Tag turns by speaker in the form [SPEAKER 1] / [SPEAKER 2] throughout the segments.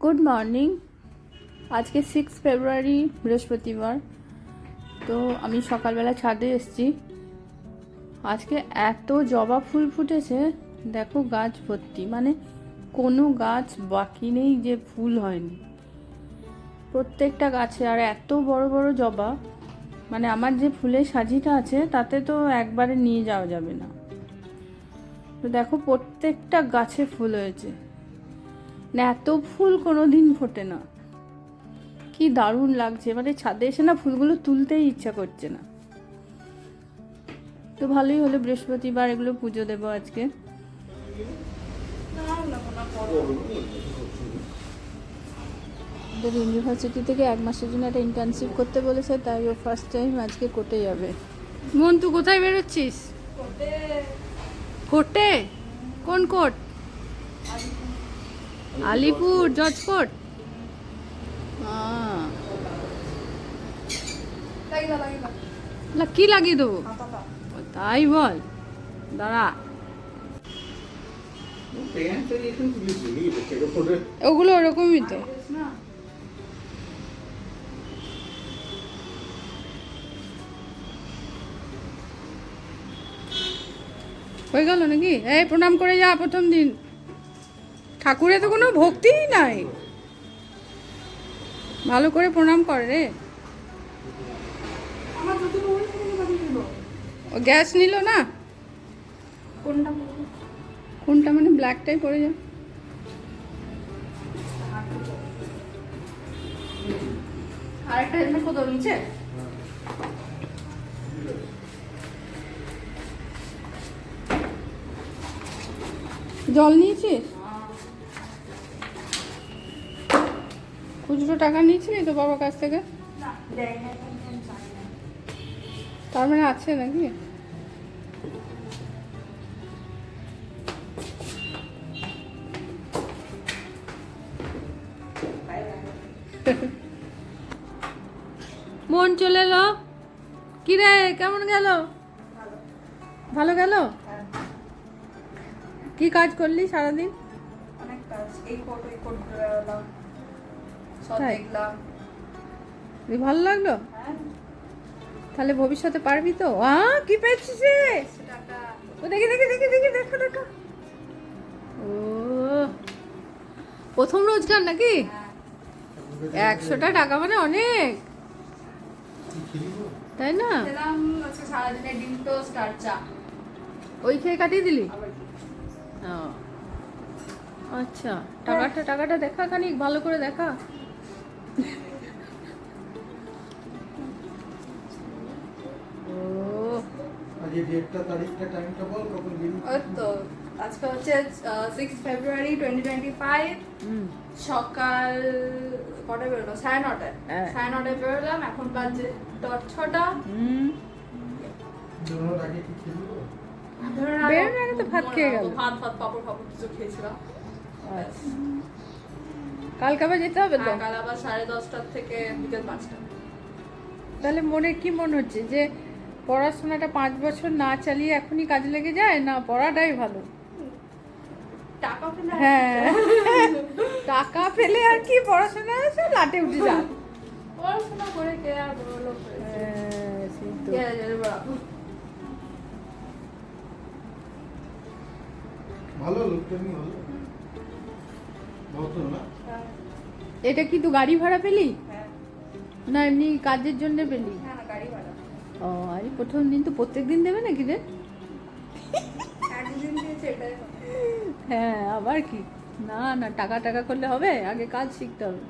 [SPEAKER 1] Good morning আজকে six February বৃহস্পতিবার। তো আমি সকালবেলা ছাদে এসেছি। আজকে এত জবা ফুল ফুটেছে, দেখো গাছ ভর্তি। মানে কোনো গাছ বাকি নেই যে ফুল হয়নি। প্রত্যেকটা গাছে আর এত বড় বড় জবা মানে আমার যে ফুলের সাজিটা আছে, তাতে তো একবারে নিয়ে যাওয়া যাবে না। তো দেখো প্রত্যেকটা গাছে ফুল হয়েছে। না, এত ফুল কোনো দিন ফোটে না। কি দারুণ লাগছে মানে ছাদে এসে না ফুলগুলো তুলতেই ইচ্ছা করছে না। তো ভালোই হলো বৃহস্পতিবার এগুলো পুজো দেবো আজকে। ওদের ইউনিভার্সিটি থেকে এক মাসের জন্য একটা ইন্টার্নশিপ করতে বলেছে, তাই ও ফার্স্ট টাইম আজকে কোর্টে যাবে। মন তুই কোথায় বেরোচ্ছিস? কোর্টে কোন কোর্ট আলিপুর জজ কোর্ট আহ। না, কি লাগিয়ে দেবো? তাই বল। দাঁড়া। ওগুলো ওরকমই তো। হয়ে গেল নাকি? এই প্রণাম করে যা প্রথম দিন। ঠাকুরে তো কোনো ভক্তিই নাই। ভালো করে প্রণাম করে রে। ও গ্যাস নিল না?
[SPEAKER 2] কোনটা?
[SPEAKER 1] কোনটা মানে ব্ল্যাকটাই পড়ে যা
[SPEAKER 2] আরেকটা হেলমেট কত নিচে।
[SPEAKER 1] জল নিয়েছিস? খুচরো টাকা নিয়েছিলি তো বাবার কাছ থেকে। তার মানে আছে নাকি? মন চলে এলো? কি রে, কেমন গেল?
[SPEAKER 2] ভালো
[SPEAKER 1] গেল? কি কাজ করলি সারাদিন?
[SPEAKER 2] অনেক কাজ, এই কোট ওই কোট সব দেখলাম।
[SPEAKER 1] দিয়ে ভালো লাগল?
[SPEAKER 2] হ্যাঁ।
[SPEAKER 1] তাহলে ভবিষ্যতে পারবি তো? আ কি পেয়েছিস রে? ও দেখি দেখি দেখি দেখি দেখো দেখো। ও প্রথম রোজগার নাকি?
[SPEAKER 2] হ্যাঁ।
[SPEAKER 1] একশোটা টাকা মানে অনেক। তাই না? ওই খেয়ে কাটিয়ে দিলি? আচ্ছা। টাকাটা টাকাটা দেখা খানিক ভালো করে দেখা।
[SPEAKER 3] আজকে
[SPEAKER 2] হচ্ছে six February twenty twenty five সকাল কটায় বেরোলো? সাড়ে নটায়।
[SPEAKER 1] হ্যাঁ।
[SPEAKER 2] সাড়ে নটায় বেরোলাম এখন বাজে ডট ছটা।
[SPEAKER 3] বেরোনোর আগে কি খেলব
[SPEAKER 1] বেরোনোর আগে তো ভাত খেয়ে গেল।
[SPEAKER 2] ভাত ভাত পাপড় ফাপড় কিছু খেয়েছিলাম।
[SPEAKER 1] কালকে আবার যেতে হবে তো?
[SPEAKER 2] কাল আবার সাড়ে দশটার থেকে বিকেল পাঁচটা।
[SPEAKER 1] তাহলে মনে কি মনে হচ্ছে যে পড়াশোনাটা পাঁচ বছর না চালিয়ে এখনই কাজে লেগে যায়? না পড়াটাই ভালো।
[SPEAKER 2] টাকা পেলে আর
[SPEAKER 1] হ্যাঁ। টাকা পেলে আর কি পড়াশোনা আছে? লাটে উঠে যা।
[SPEAKER 2] পড়াশোনা করে কে আর লোক?
[SPEAKER 1] হ্যাঁ, সেই তো।
[SPEAKER 2] কে আর জানে বাবা?
[SPEAKER 3] ভালো।
[SPEAKER 1] এটা কি তুই গাড়ি ভাড়া পেলি?
[SPEAKER 2] হ্যাঁ।
[SPEAKER 1] না এমনি কাজের জন্য পেলি?
[SPEAKER 2] না গাড়ি
[SPEAKER 1] ও আরে প্রথম দিন তো প্রত্যেক দিন দেবে নাকি রে। হ্যাঁ আবার কি? না না টাকা টাকা করলে হবে আগে কাজ শিখতে হবে।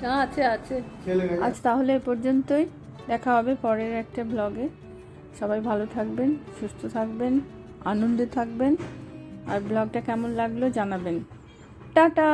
[SPEAKER 1] চা আছে আছে। আজ তাহলে এ পর্যন্তই। দেখা হবে পরের একটা ব্লগে সবাই ভালো থাকবেন সুস্থ থাকবেন আনন্দে থাকবেন। আর ব্লগটা কেমন লাগল জানাবেন। টাটা!